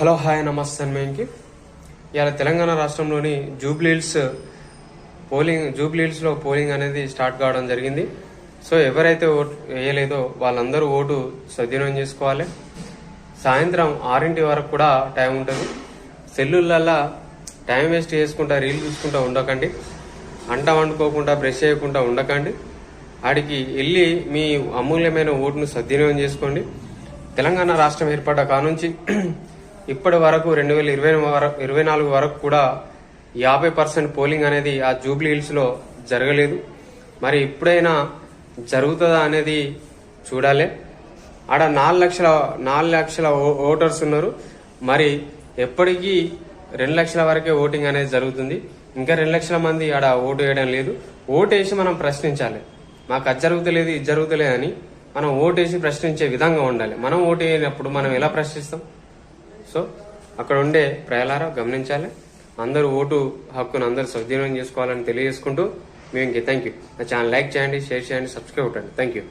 Hello hi నమస్తే మేంకి. ఇవాళ తెలంగాణ రాష్ట్రంలోని జూబ్లీహిల్స్ పోలింగ్ జూబ్లీహిల్స్లో పోలింగ్ అనేది స్టార్ట్ కావడం జరిగింది. సో ఎవరైతే ఓటు వేయలేదో వాళ్ళందరూ ఓటు సద్వినియోగం చేసుకోవాలి. సాయంత్రం ఆరింటి వరకు కూడా టైం ఉంటుంది. సెల్లులల్లా టైం వేస్ట్ చేసుకుంటా రీల్ చూసుకుంటా ఉండకండి. అంట వండుకోకుండా బ్రష్ చేయకుండా ఉండకండి. ఆడికి వెళ్ళి మీ అమూల్యమైన ఓటును సద్వినియోగం చేసుకోండి. తెలంగాణ రాష్ట్రం ఏర్పడ్డ కానుంచి ఇప్పటి వరకు రెండు వేల ఇరవై వరకు ఇరవై నాలుగు వరకు కూడా యాభై పర్సెంట్ పోలింగ్ అనేది ఆ జూబ్లీ హిల్స్లో జరగలేదు. మరి ఇప్పుడైనా జరుగుతుందా అనేది చూడాలి. ఆడ నాలుగు లక్షల నాలుగు లక్షల ఓ- ఓటర్స్ ఉన్నారు. మరి ఎప్పటికీ రెండు లక్షల వరకే ఓటింగ్ అనేది జరుగుతుంది. ఇంకా రెండు లక్షల మంది ఆడ ఓటు వేయడం లేదు. ఓటు వేసి మనం ప్రశ్నించాలి. మాకు అది జరుగుతలేదు ఇది జరుగుతలేదు అని మనం ఓటు వేసి ప్రశ్నించే విధంగా ఉండాలి. మనం ఓటు వేయనప్పుడు మనం ఎలా ప్రశ్నిస్తాం? సో అక్కడ ఉండే ప్రయాలారా గమనించాలి. అందరూ ఓటు హక్కును అందరూ సద్వినియోగం చేసుకోవాలని తెలియజేసుకుంటూ మేము ఇంకే థ్యాంక్ యూ నా ఛానల్ లైక్ చేయండి షేర్ చేయండి సబ్స్క్రైబ్ అవ్వండి థ్యాంక్ యూ